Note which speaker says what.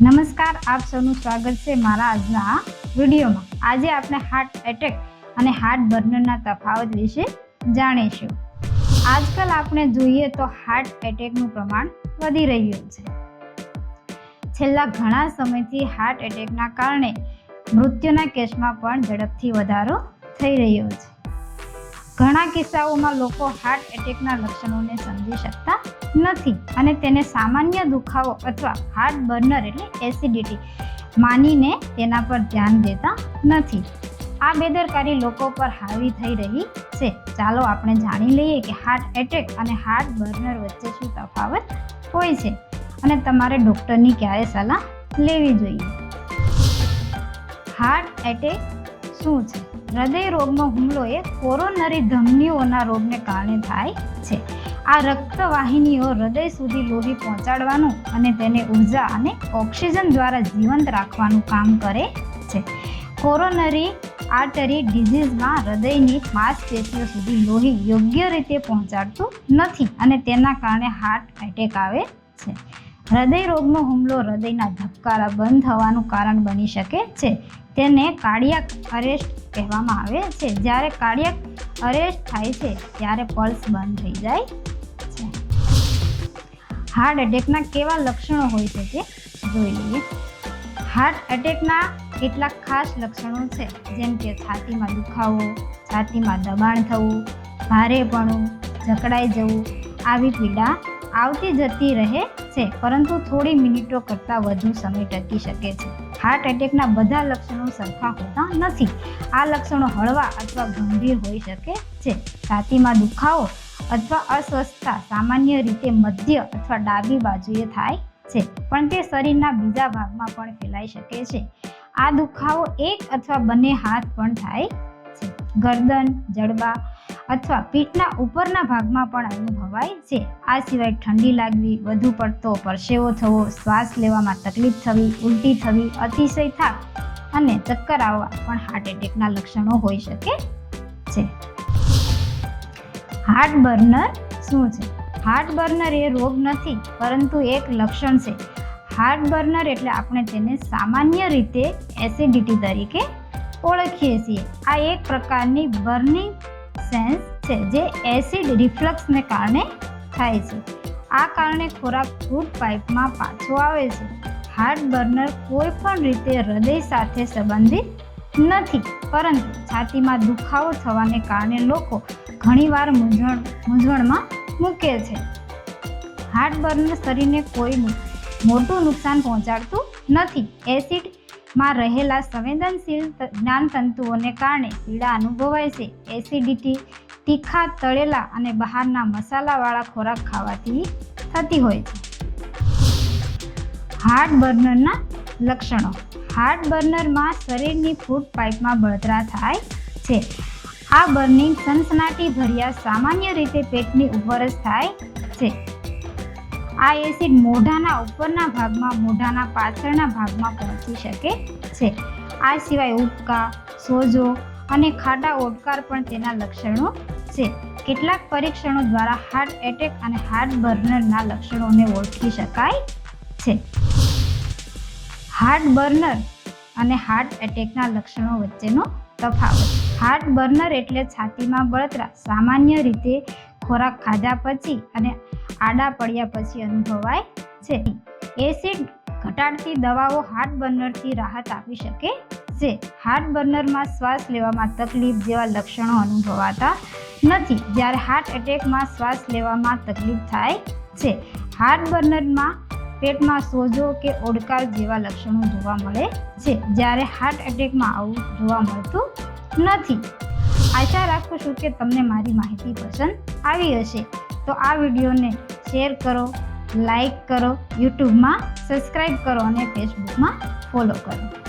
Speaker 1: નમસ્કાર, આપ સૌનું સ્વાગત છે મારા આજના વિડીયોમાં. આજે આપણે હાર્ટ એટેક અને હાર્ટ બર્નરના તફાવત વિશે જાણીશું. આજકાલ આપણે જોઈએ તો હાર્ટ એટેકનું પ્રમાણ વધી રહ્યું છે. છેલ્લા ઘણા સમયથી હાર્ટ એટેકના કારણે મૃત્યુના કેસમાં પણ ઝડપથી વધારો થઈ રહ્યો છે. ઘણા કિસ્સાઓમાં લોકો હાર્ટ એટેકના લક્ષણોને સમજી શકતા નથી અને તેને સામાન્ય દુખાવો અથવા હાર્ટ બર્નર એટલે એસિડિટી માનીને તેના પર ધ્યાન દેતા નથી. આ બેદરકારી લોકો પર હાવી થઈ રહી છે. ચાલો આપણે જાણી લઈએ કે હાર્ટ એટેક અને હાર્ટ બર્નર વચ્ચે શું તફાવત હોય છે અને તમારે ડૉક્ટરની ક્યારે સલાહ લેવી જોઈએ? હાર્ટ એટેક શું છે? હૃદય રોગનો હુમલો એ કોરોનરી ધમનીઓના રોગને કારણે થાય છે. આ રક્તવાહિનીઓ હૃદય સુધી લોહી પહોંચાડવાનું અને તેને ઊર્જા અને ઓક્સિજન દ્વારા જીવંત રાખવાનું કામ કરે છે. કોરોનરી આર્ટરી ડિઝીઝમાં હૃદયની માંસપેશીઓ સુધી લોહી યોગ્ય રીતે પહોંચાડતું નથી અને તેના કારણે હાર્ટ એટેક આવે છે. હૃદય રોગનો હુમલો હૃદયના ધબકારા બંધ થવાનું કારણ બની શકે છે. તેને કાર્ડિયાક અરેસ્ટ કહેવામાં આવે છે. જ્યારે કાર્ડિયાક અરેસ્ટ થાય છે, ત્યારે પલ્સ બંધ થઈ જાય હાર્ટ એટેકના કેવા લક્ષણો હોય છે તે જોઈ લઈએ. હાર્ટ એટેકના કેટલાક ખાસ લક્ષણો છે, જેમ કે છાતીમાં દુખાવો, છાતીમાં દબાણ થવું, ભારેપણું, જકડાઈ જવું, આવી પીડા આવતી જતી રહે છે, પરંતુ થોડી મિનિટો કરતાં વધુ સમય ટકી શકે છે. હાર્ટ એટેકના બધા લક્ષણો સરખા હોતા નથી. આ લક્ષણો હળવા અથવા ગંભીર હોઈ શકે છે. છાતીમાં દુખાવો અથવા અસ્વસ્થતા સામાન્ય રીતે મધ્ય અથવા ડાબી બાજુએ થાય છે, પણ તે શરીરના બીજા ભાગમાં પણ ફેલાઈ શકે છે. આ દુખાવો એક અથવા બંને હાથ પણ થાય છે. ગરદન, જડબા અથવા પીઠના ઉપરના ભાગમાં પણ અનુભવાય છે. આ સિવાય ઠંડી લાગવી, વધુ પડતો પરસેવો થવો, શ્વાસ લેવામાં તકલીફ થવી, ઉલટી થવી, અતિશય થાક અને ચક્કર આવવા પણ હાર્ટ એટેકના લક્ષણો હોઈ શકે છે. હાર્ટ બર્નર શું છે? હાર્ટ બર્નર એ રોગ નથી, પરંતુ એક લક્ષણ છે. હાર્ટ બર્નર એટલે આપણે તેને સામાન્ય રીતે એસિડિટી તરીકે ઓળખીએ છીએ. આ એક પ્રકારની બર્નિંગ સેન્સ છે જે એસિડ રિફ્લક્સને કારણે થાય છે. આ કારણે ખોરાક ફૂડ પાઇપમાં પાછો આવે છે. હાર્ટ બર્નર કોઈ પણ રીતે હૃદય સાથે સંબંધિત નથી. પરંતુ છાતીમાં દુખાવો થવાને કારણે લોકો ઘણીવાર મૂંઝવણ, મૂંઝવણમાં મૂકે છે. હાર્ટબર્ન શરીરને કોઈ મોટું નુકસાન પહોંચાડતું નથી. એસિડમાં રહેલા સંવેદનશીલ જ્ઞાનતંતુઓને કારણે પીડા અનુભવાય છે. એસિડિટી તીખા, તળેલા અને બહારના મસાલાવાળા ખોરાક ખાવાથી થતી હોય છે. હાર્ટ બર્નરના લક્ષણો. હાર્ટ બર્નરમાં શરીરની ફૂડ પાઇપમાં બળતરા થાય છે. આ બર્નિંગ સનસનાટી ભર્યા સામાન્ય રીતે પેટની ઉપર જ થાય છે. આ એસિડ મોઢાના ઉપરના ભાગમાં, મોઢાના પાછળના ભાગમાં પહોંચી શકે છે. આ સિવાય ઉબકા, સોજો અને ખાટા ઓડકાર પણ તેના લક્ષણો છે. કેટલાક પરીક્ષણો દ્વારા હાર્ટ એટેક અને હાર્ટ બર્નરના લક્ષણોને ઓળખી શકાય છે. હાર્ટ બર્નર અને હાર્ટ એટેકના લક્ષણો વચ્ચેનો તફાવત. હાર્ટ બર્નર એટલે છાતીમાં બળતરા, સામાન્ય રીતે ખોરાક ખાધા પછી અને આડા પડ્યા પછી અનુભવાય છે. એસિડ ઘટાડતી દવાઓ હાર્ટ બર્નરથી રાહત આપી શકે છે. હાર્ટ બર્નરમાં શ્વાસ લેવામાં તકલીફ જેવા લક્ષણો અનુભવાતા નથી. જ્યારે હાર્ટ એટેકમાં શ્વાસ લેવામાં તકલીફ થાય છે. હાર્ટ બર્નરમાં પેટમાં સોજો કે ઓડકાર જેવા લક્ષણો જોવા મળે છે. જ્યારે હાર્ટ એટેકમાં આવું જોવા મળતું નથી. આશા રાખું છું કે તમને મારી માહિતી પસંદ આવી હશે. તો આ વિડીયોને શેર કરો, લાઈક કરો, યુટ્યુબમાં સબસ્ક્રાઈબ કરો અને ફેસબુકમાં ફોલો કરો.